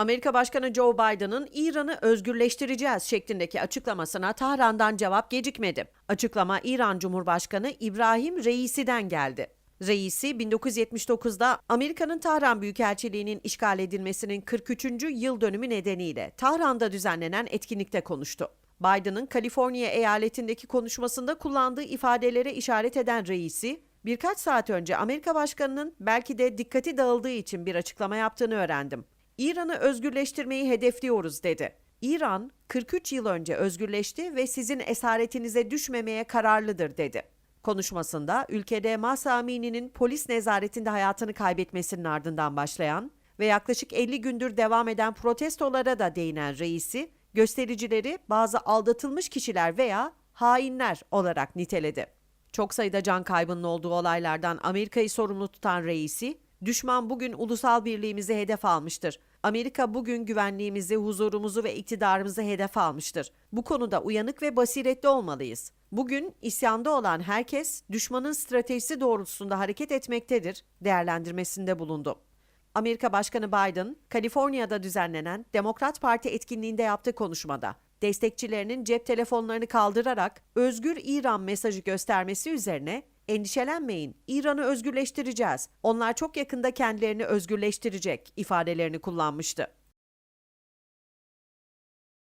Amerika Başkanı Joe Biden'ın İran'ı özgürleştireceğiz şeklindeki açıklamasına Tahran'dan cevap gecikmedi. Açıklama İran Cumhurbaşkanı İbrahim Reisi'den geldi. Reisi 1979'da Amerika'nın Tahran Büyükelçiliği'nin işgal edilmesinin 43. yıl dönümü nedeniyle Tahran'da düzenlenen etkinlikte konuştu. Biden'ın Kaliforniya eyaletindeki konuşmasında kullandığı ifadelere işaret eden reisi, birkaç saat önce Amerika Başkanı'nın belki de dikkati dağıldığı için bir açıklama yaptığını öğrendim. İran'ı özgürleştirmeyi hedefliyoruz dedi. İran 43 yıl önce özgürleşti ve sizin esaretinize düşmemeye kararlıdır dedi. Konuşmasında ülkede Mahsa Amini'nin polis nezaretinde hayatını kaybetmesinin ardından başlayan ve yaklaşık 50 gündür devam eden protestolara da değinen reisi, göstericileri bazı aldatılmış kişiler veya hainler olarak niteledi. Çok sayıda can kaybının olduğu olaylardan Amerika'yı sorumlu tutan reisi, düşman bugün ulusal birliğimizi hedef almıştır. Amerika bugün güvenliğimizi, huzurumuzu ve iktidarımızı hedef almıştır. Bu konuda uyanık ve basiretli olmalıyız. Bugün isyanda olan herkes düşmanın stratejisi doğrultusunda hareket etmektedir değerlendirmesinde bulundu. Amerika Başkanı Biden, Kaliforniya'da düzenlenen Demokrat Parti etkinliğinde yaptığı konuşmada destekçilerinin cep telefonlarını kaldırarak özgür İran mesajı göstermesi üzerine endişelenmeyin, İran'ı özgürleştireceğiz. Onlar çok yakında kendilerini özgürleştirecek ifadelerini kullanmıştı.